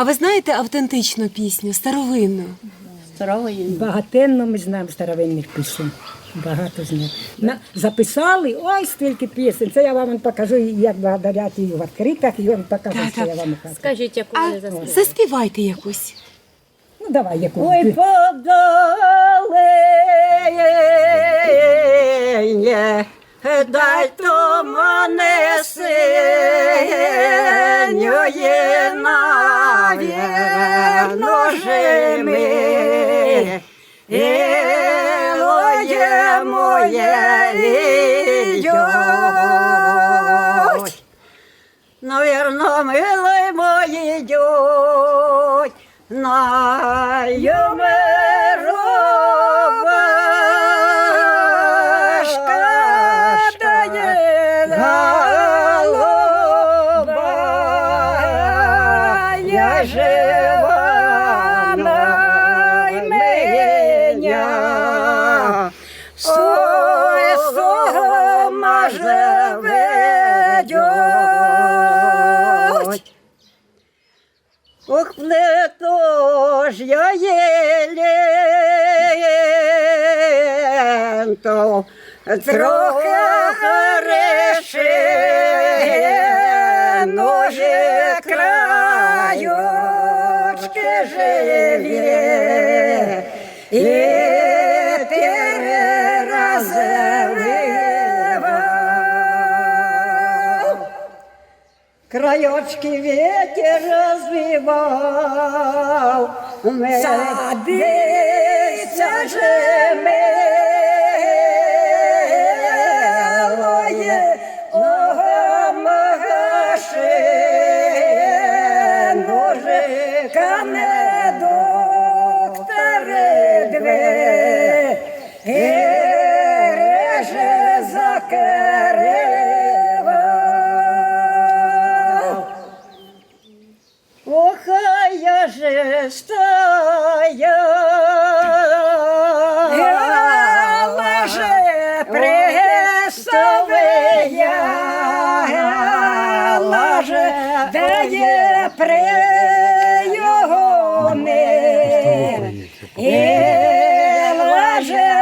А ви знаєте автентичну пісню, старовинну? Здорової. Багатенно ми знаємо старовинних пісень. Багато знаємо. На, записали, ой, стільки пісень. Це я вам покажу, як благодарять і в відкритах, і вам покажу, Так, що так. я вам кажу. Скажіть, яку А ви заспівайте якусь. Ну, давай, яку. Ой, подалення, дай то мене навірно жими. Ілоє моє ідуть. Наверно, милий мої йдуть на жива Ох, плето ж я єленту, трохи хороше, ноже краючки живі, і переразливав. Краєчки ветер розвивав, садиться жемелоє, ого магаше, ножика не доктори две, і реже. А я же стояла же де є прийоми. І лаже.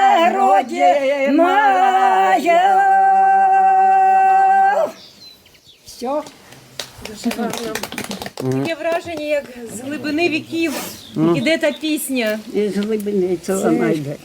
Таке враження, як з глибини віків іде та пісня. Із глибини цього найде.